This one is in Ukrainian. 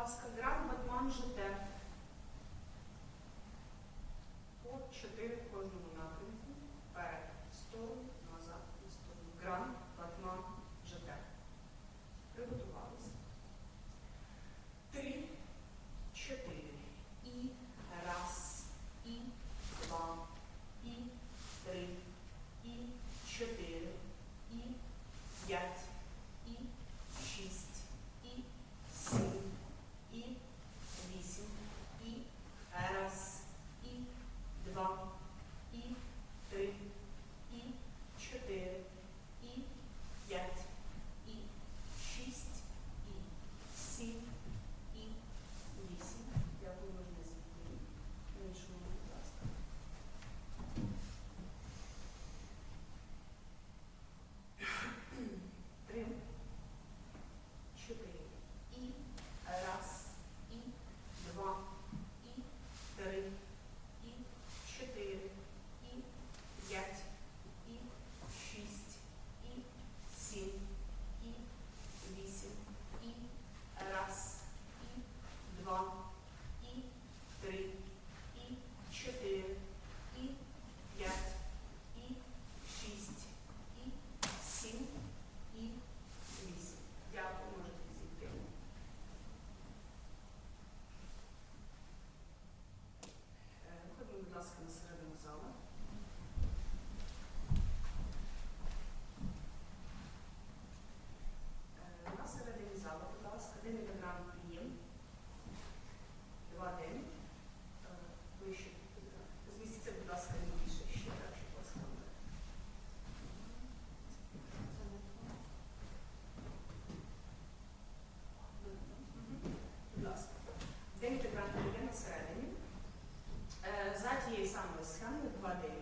ласка, гран Батман ЖТ. населенню е, за тією самою схемою 2.9.